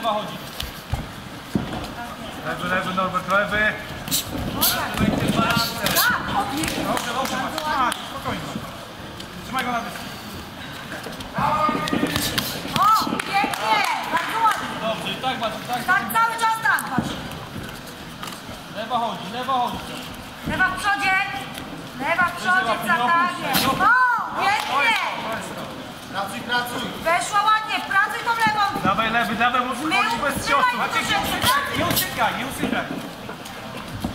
Lewa chodzi. Lewy, lewy, Norbert, lewy. Tak, o pięknie! Dobrze, dobrze, Maciek. A, spokojnie. Trzymaj go na dysku. O, pięknie! Bardzo ładnie! Dobrze, i tak Maciek, tak. Tak cały czas tak, patrz. Lewa chodzi, lewa chodzi. Lewa w przodzie, lewa w przodzie, Lewa, za tak jest. O, pięknie! Pracuj, pracuj. Weszła ładnie, pracuj tą lewą. Lewy, bo My wchodzi bez ciosu. Maciek, nie usykaj, nie usykaj, nie usykaj.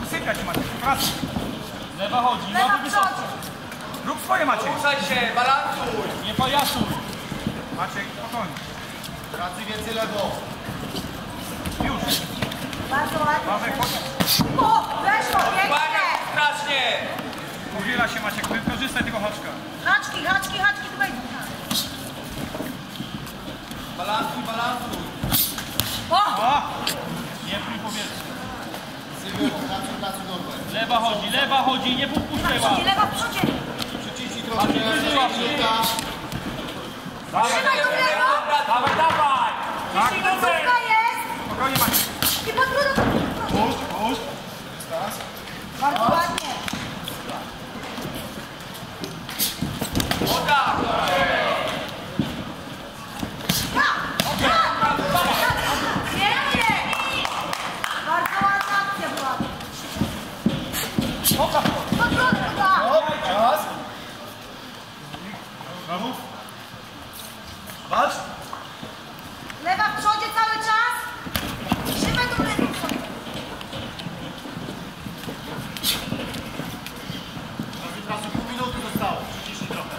Usykać, Maciek, pracuj. Lewa chodzi, Lewa wysoko. Rób swoje, Maciek. Ruszaj się, balansuj. Nie pajasuj. Maciek, spokojnie. Pracuj więcej lewo. Już. Bardzo ładnie. Chodź. O, weszło, pięknie. strasznie. Uwiela się, Maciek, wykorzystaj tego haczka. Haczki, haczki, haczki, tu wejdą. Balansuj, balansuj. Nie pracuj Norbert. Lewa chodzi, lewa chodzi, nie was. przodzie, lewa w przodzie. Przyciśnij trochę. Trzymaj tą lewą. Dawaj, dawaj. Tak, Końcówka jest. spokojnie, Maciek. I podwórko. Puść, puść. Bardzo ładnie. Woda. Pięknie. Bardzo ładna akcja była. Podwórko. Czas. Znowu? Walcz. Lewa w przodzie cały czas. Trzymaj tą lewą sobie. Pracuj, pół minuty zostało. Przyciśnij trochę.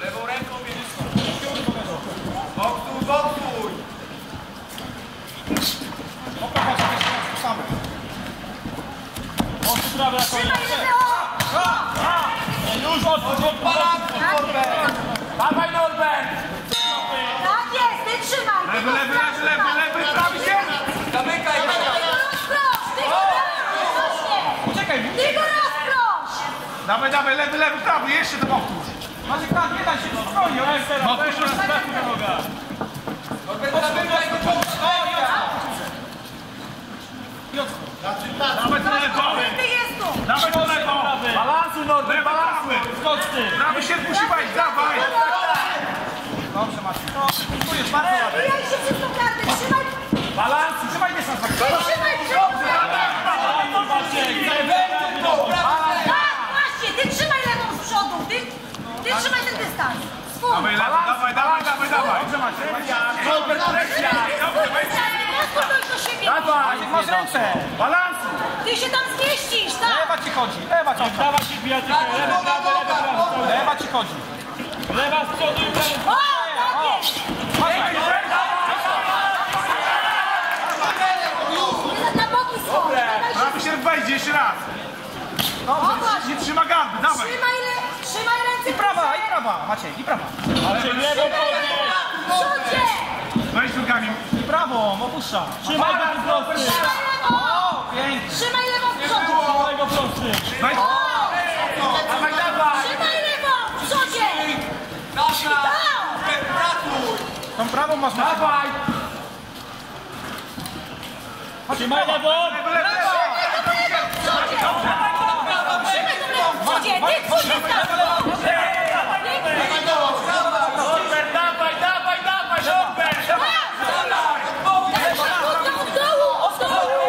Lewą ręką bierzesz. Boksuj, boksuj. Opa, Maciek, jeszcze raz, sam. Mocno prawy na koniec. Trzymaj lewą. Już. Balansuj, Norbert. Dawaj, Norbert. Tak jest, ty trzymaj. Lewy, lewy, lewy, lewy, tak. lewy, prawi się. Zamykaj rozprosz, ty go rozprosz. Poczekaj. Ty go rozprosz. Dawaj, dawaj, lewy, lewy, prawy, jeszcze to powtórz. Maciek, tak, nie daj się, spokojnie. To już trafi na nogę. Norbert, zamykaj go. Pracuj, pracuj. Dawaj to Dawaj to lewą. Balansuj, Norbert, prawy. Skocz ty. Prawy się musi wejść, dawaj. Dobrze, Maciek. Tu jest bardzo ładnie. Bijaj się przez tą kartę, trzymaj. Balansuj, trzymaj dystans, Maciek. Trzymaj dobrze. Tak, właśnie, ty trzymaj lewą z przodu. Ty, ty trzymaj ten dystans. Swój. Dawaj, lewy, dawaj, dawaj, dawaj, dawaj. Dobrze, Maciek. Norbert, presja. Dobrze, do siebie. Maciek, masz ręce. Balansuj. Ty się tam zmieścisz, tak? Lewa ci chodzi, lewa ci chodzi. Dawaj się bijatykę. Lewa, lewa, prawa. Lewa ci chodzi. Lewa z przodu i prawa. O, tak jest. Na boki prawy się wejdzie jeszcze raz. Dobrze, nie trzyma gardy, dawaj. Trzymaj, le, trzymaj ręce I prawa, i prawa, Maciej, i prawa. Maciek, lewą podnieś. Weź nogami. I prawą, opuszcza. Trzymaj. Trzymaj lewą. Pięknie. Trzymaj lewą w przodzie. Trzymaj go prosty. Weź. Dawaj, dawaj. Trzymaj lewą w przodzie. Nasza. Pracuj. Tą prawą masz. Dawaj. Trzymaj lewą. Lewy, lewy, lewy. W przodzie. Trzymaj tą lewą w przodzie. Ty, twój dystans. Dawaj, dawaj. Norbert, dawaj, dawaj, dawaj, Norbert. Od dołu, od dołu. Od dołu.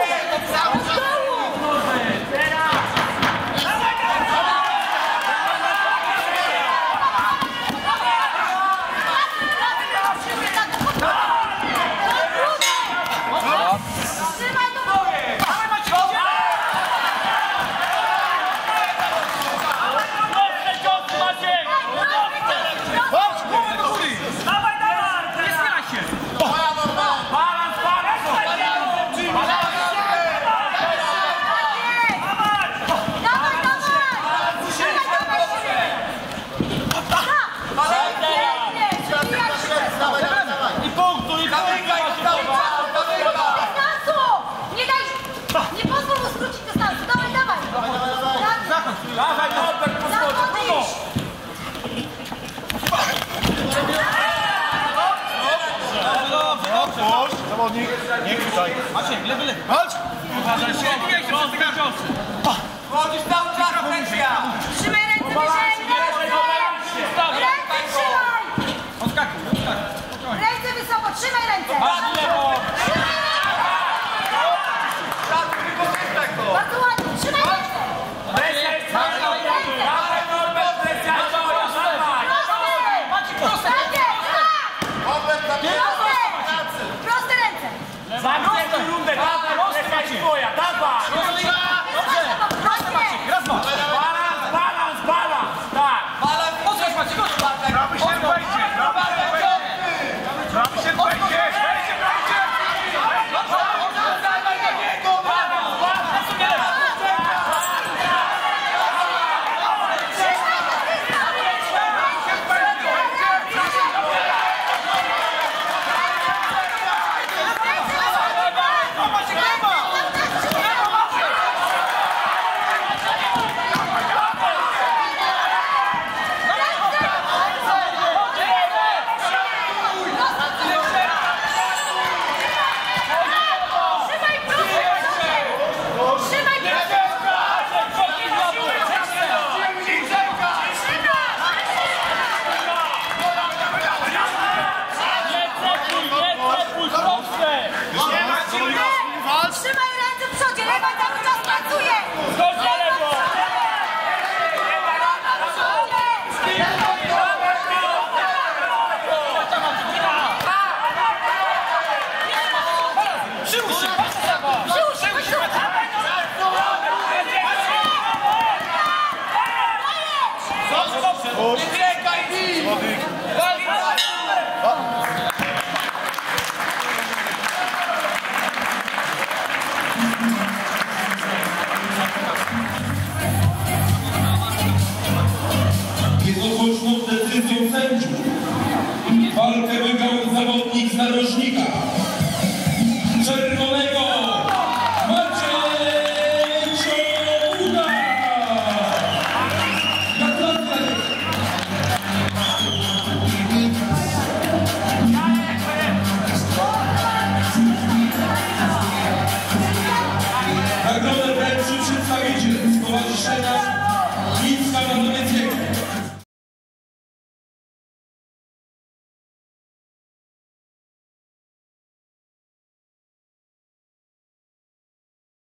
Zawodnik. Nie tutaj. Maciej, lewy, lewy. Chodź! Uważaj się. Nie się przez tego ciosy. Chodzisz cały czas, Fleksja! Trzymaj ręce wyżej, ręce! Trzymaj! Odskakuj, odskakuj. Ręce wysoko, trzymaj ręce! Patrz lewo. Szatku, wykorzystaj to! Bardzo ładnie, trzymaj ręce! Trzymaj ręce! Maciej, prosto. Takie, tak! Robert, zabiera Proste! Proste ręce! Prosto. rundę. Prosto, Maciej. Twoja, dawaj! Dobrze. Nika.